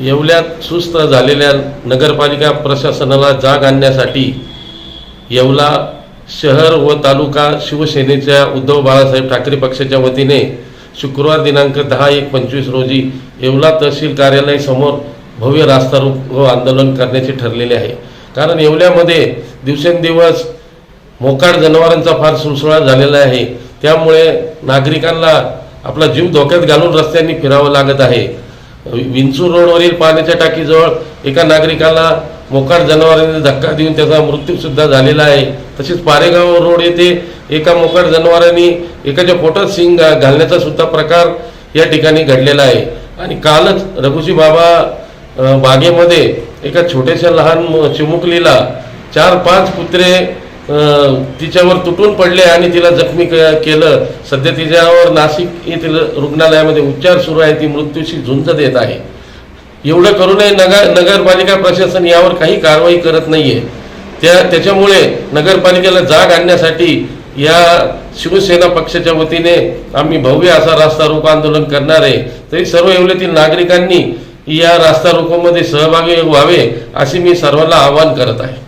येवल्यात सुस्त झालेल्या नगरपालिका प्रशासनाला जाग आणण्यासाठी येवला शहर व तालुका शिवसेनेच्या उद्धव बाळासाहेब ठाकरे पक्षाच्या वतीने शुक्रवार दिनांक दहा एक पंचवीस रोजी येवला तहसील कार्यालय समोर भव्य रास्ता रोको आंदोलन करण्याचे ठरलेले आहे. कारण येवल्यामध्ये दिवसेंदिवस मोकाड जनावरांचा फार सुळसुळा झालेला आहे. त्यामुळे नागरिकांना आपला जीव धोक्यात घालून रस्त्यांनी फिरावं लागत आहे. विंचूर रोडवरील पाण्याच्या टाकीजवळ एका नागरिकाला मोकाट जनावरांनी धक्का देऊन त्याचा मृत्यूसुद्धा झालेला आहे. तसेच पारेगाव रोड येथे एका मोकाट जनावरांनी एकाच्या पोटात सिंग घालण्याचा सुद्धा प्रकार या ठिकाणी घडलेला आहे. आणि कालच रघुजी बाबा बागेमध्ये एका छोट्याशा लहान चिमुकलीला चार पाच कुत्रे तिच्यावर तुटून पडले आणि तिला जखमी केलं. सध्या तिच्यावर नाशिक येथील रुग्णालयामध्ये उपचार सुरू आहे. ती मृत्यूशी झुंज देत आहे. एवढं करूनही नगर नगरपालिका प्रशासन यावर काही कारवाई करत नाहीये. त्या त्याच्यामुळे नगरपालिकेला जाग आणण्यासाठी या शिवसेना पक्षाच्या वतीने आम्ही भव्य असा रास्ता रोको आंदोलन करणार आहे. तरी सर्व येवल्यातील नागरिकांनी या रास्ता रोकोमध्ये सहभागी व्हावे असे मी सर्वांना आवाहन करत आहे.